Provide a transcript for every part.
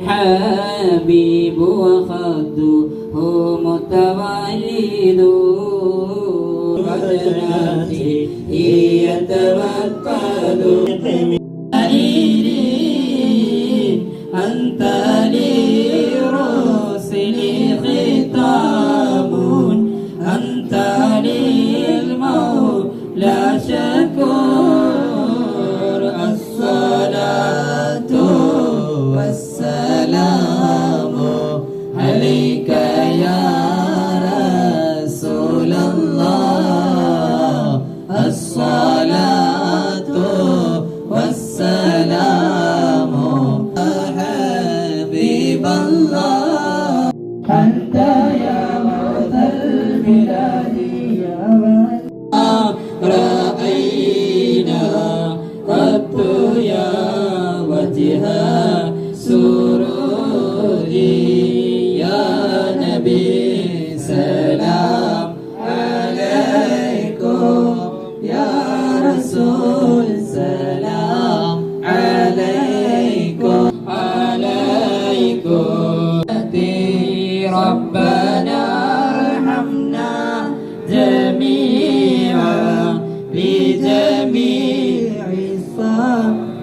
حبيب وخده متولد. يا رسول الله الصلاة والسلام حبيب الله.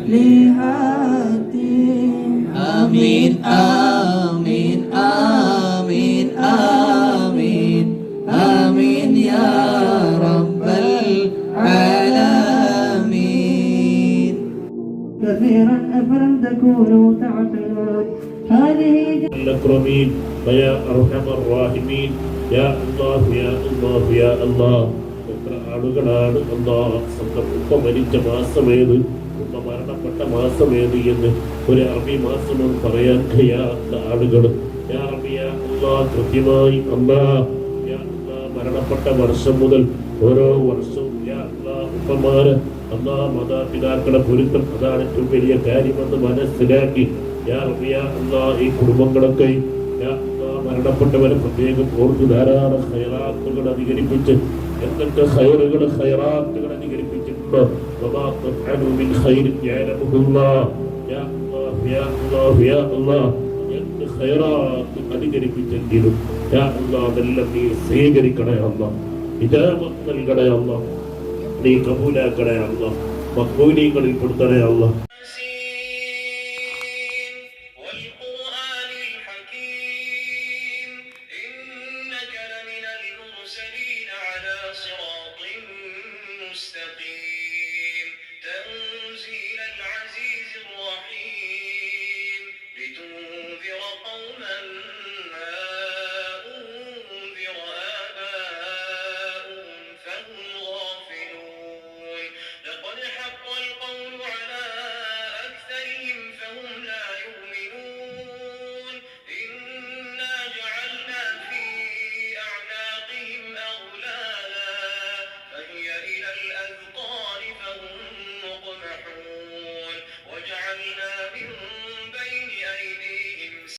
الصالحات آمين آمين آمين آمين آمين يا رب العالمين كثيرا أفلم تكونوا تعقلون هذه الأكرمين ويا أرحم الراحمين يا الله يا الله يا الله എത്ര ആളുകളാണ് അല്ലാ സ്വന്തം ഉപ്പ മരിച്ച മാസമേത് ഉപ്പ മരണപ്പെട്ട ഏത് എന്ന് ഒരു അറബി മാസം എന്ന് പറയാൻ കഴിയാത്ത ആളുകൾ കൃത്യമായി മരണപ്പെട്ട വർഷം മുതൽ ഓരോ വർഷവും ഉപ്പമാര് മാതാപിതാക്കളെ പൊരുത്തം. അതാണ് ഏറ്റവും വലിയ കാര്യമെന്ന് മനസ്സിലാക്കി. ഈ കുടുംബങ്ങളൊക്കെ മരണപ്പെട്ടവരെ പ്രത്യേകം ഓർത്ത് ധാരാളം ഹൈറാത്തുകൾ അധികരിപ്പിച്ച് എന്തൊക്കെ ഹൈറുകൾ ഹൈറാത്തുകൾ അധികരിപ്പിച്ചിട്ടുണ്ടോ? അധികരിപ്പിച്ചെങ്കിലും അതെല്ലാം നീ സ്വീകരിക്കണേ അല്ല ഹിജാബത്ത് നൽകണേ അല്ലാഹ്. നീ കബൂലാക്കണേ അല്ല മക്ബൂലീങ്ങളിൽ കൊടുത്തണേ അല്ലാഹ്. صراط مستقيم.